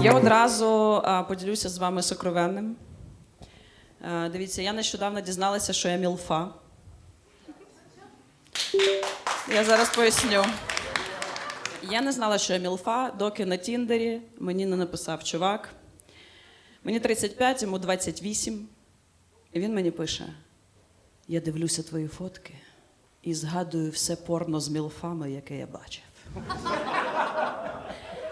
Я одразу поділюся з вами сокровенним. Дивіться, я нещодавно дізналася, що я мілфа. Я зараз поясню. Я не знала, що я мілфа, доки на Тіндері мені не написав чувак. Мені 35, йому 28. І він мені пише: Я дивлюся твої фотки і згадую все порно з мілфами, яке я бачив.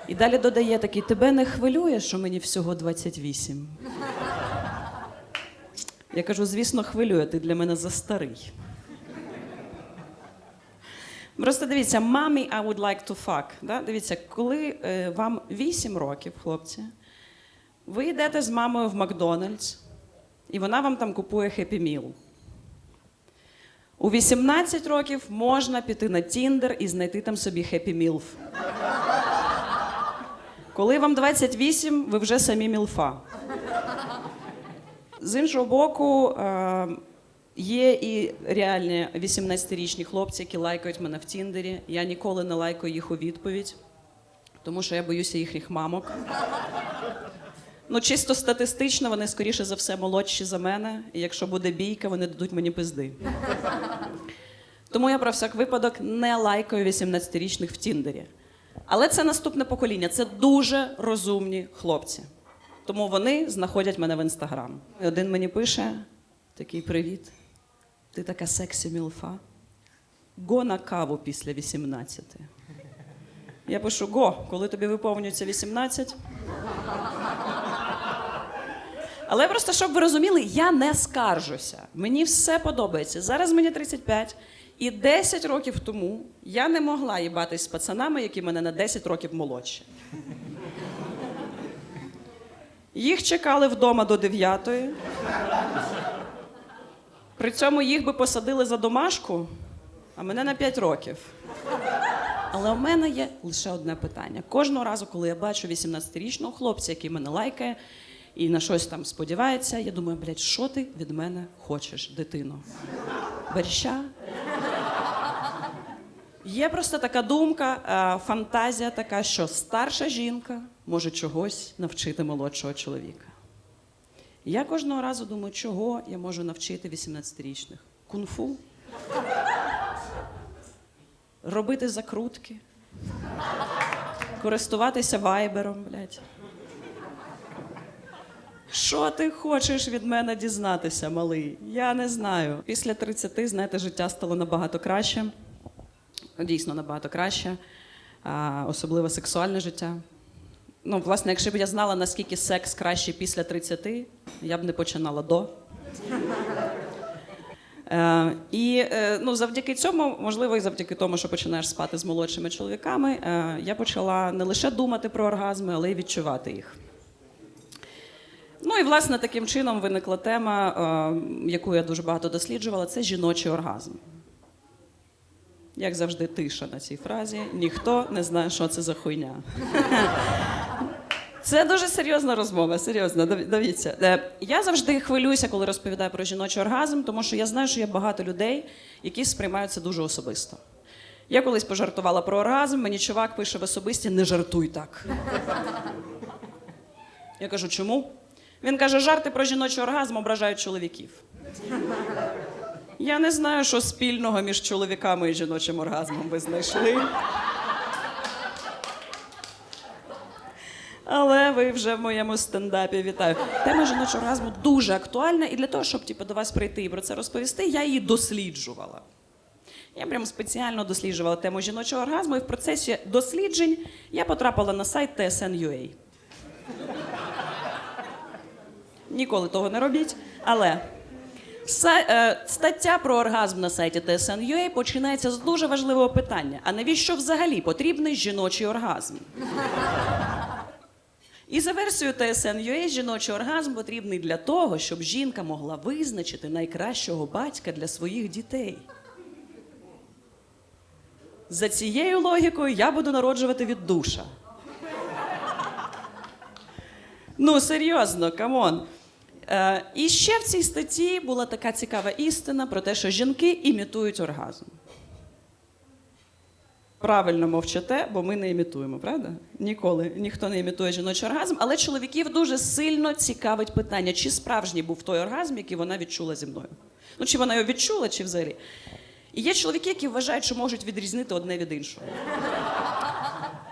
І далі додає такий: тебе не хвилює, що мені всього 28. Я кажу, звісно, хвилює, ти для мене застарий. Просто дивіться, мамі I would like to fuck. Да? Дивіться, коли е, вам 8 років, хлопці, ви йдете з мамою в Макдональдс, і вона вам там купує Happy Meal. У 18 років можна піти на Тіндер і знайти там собі Happy Meal. Коли вам 28, ви вже самі мілфа. З іншого боку, е, є і реальні 18-річні хлопці, які лайкають мене в Тіндері. Я ніколи не лайкаю їх у відповідь, тому що я боюся їхніх мамок. Ну, чисто статистично, вони скоріше за все молодші за мене, і якщо буде бійка, вони дадуть мені пизди. Тому я про всяк випадок не лайкаю 18-річних в Тіндері. Але це наступне покоління. Це дуже розумні хлопці. Тому вони знаходять мене в інстаграм. Один мені пише: такий привіт. Ти така сексі мілфа. Го на каву після 18. Я пишу: Го, коли тобі виповнюється 18. Але просто щоб ви розуміли, я не скаржуся. Мені все подобається. Зараз мені 35, і 10 років тому я не могла їбатись з пацанами, які мене на 10 років молодші. Їх чекали вдома до 9. При цьому їх би посадили за домашку, а мене на 5 років. Але у мене є лише одне питання. Кожного разу, коли я бачу 18-річного хлопця, який мене лайкає і на щось там сподівається, я думаю, блядь, що ти від мене хочеш, дитино? Борща? Є просто така думка, е, фантазія така, що старша жінка може чогось навчити молодшого чоловіка. Я кожного разу думаю, чого я можу навчити 18-річних? Кунг-фу? Робити закрутки, користуватися вайбером, блядь. Що ти хочеш від мене дізнатися, малий? Я не знаю. Після 30, знаєте, життя стало набагато краще. Дійсно, набагато краще, особливо сексуальне життя. Ну, власне, якщо б я знала, наскільки секс краще після 30, я б не починала до. Е, і е, ну, завдяки цьому, можливо, і завдяки тому, що починаєш спати з молодшими чоловіками, е, я почала не лише думати про оргазми, але й відчувати їх. Ну і власне таким чином виникла тема, яку я дуже багато досліджувала, це жіночий оргазм. Як завжди, тиша на цій фразі. Ніхто не знає, що це за хуйня. Це дуже серйозна розмова, серйозно. Дивіться, Е, я завжди хвилююся, коли розповідаю про жіночий оргазм, тому що я знаю, що є багато людей, які сприймають це дуже особисто. Я колись пожартувала про оргазм, мені чувак пише в особисті: не жартуй так. Я кажу, чому? Він каже, жарти про жіночий оргазм ображають чоловіків. Я не знаю, що спільного між чоловіками і жіночим оргазмом ви знайшли. Але ви вже в моєму стендапі вітаю. Тема жіночого оргазму дуже актуальна, і для того, щоб типу, до вас прийти і про це розповісти, я її досліджувала. Я прям спеціально досліджувала тему жіночого оргазму, і в процесі досліджень я потрапила на сайт TSN.ua. Ніколи того не робіть. Але стаття про оргазм на сайті TSN.ua починається з дуже важливого питання: а навіщо взагалі потрібний жіночий оргазм? І за версією TSN.ua жіночий оргазм потрібний для того, щоб жінка могла визначити найкращого батька для своїх дітей. За цією логікою я буду народжувати від душа. Ну, серйозно, камон. Е, і ще в цій статті була така цікава істина про те, що жінки імітують оргазм. правильно мовчите, бо ми не імітуємо, правда? Ніколи ніхто не імітує жіночий оргазм, але чоловіків дуже сильно цікавить питання, чи справжній був той оргазм, який вона відчула зі мною. Ну, чи вона його відчула, чи взагалі. І є чоловіки, які вважають, що можуть відрізнити одне від іншого.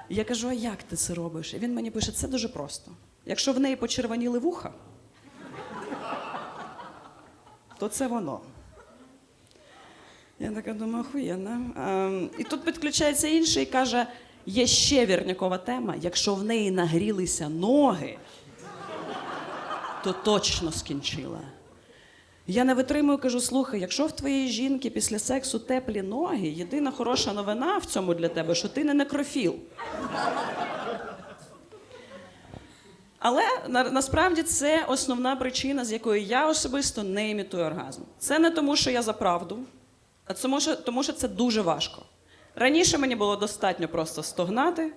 Я кажу, а як ти це робиш? І він мені пише, це дуже просто. Якщо в неї почервоніли вуха, то це воно. Я така думаю, охуєнно. Ем, і тут підключається інший і каже: є ще вірнякова тема, якщо в неї нагрілися ноги, то точно скінчила. Я не витримую, кажу: слухай, якщо в твоєї жінки після сексу теплі ноги, єдина хороша новина в цьому для тебе, що ти не некрофіл. Але на, насправді це основна причина, з якої я особисто не імітую оргазм. Це не тому, що я за правду, а тому, що, тому що це дуже важко. Раніше мені було достатньо просто стогнати,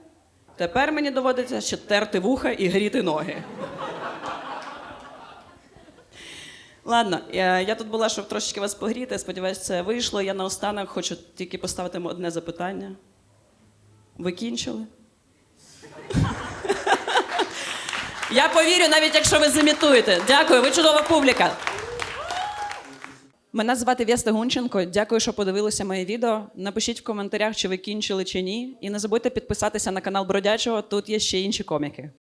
тепер мені доводиться ще терти вуха і гріти ноги. Ладно, я, я тут була, щоб трошечки вас погріти. Сподіваюсь, це вийшло. Я наостанок хочу тільки поставити одне запитання. Ви кінчили? Я повірю, навіть якщо ви зімітуєте. Дякую, ви чудова публіка. Мене звати Вєста Гунченко. Дякую, що подивилися моє відео. Напишіть в коментарях, чи ви кінчили чи ні. І не забудьте підписатися на канал Бродячого. Тут є ще інші коміки.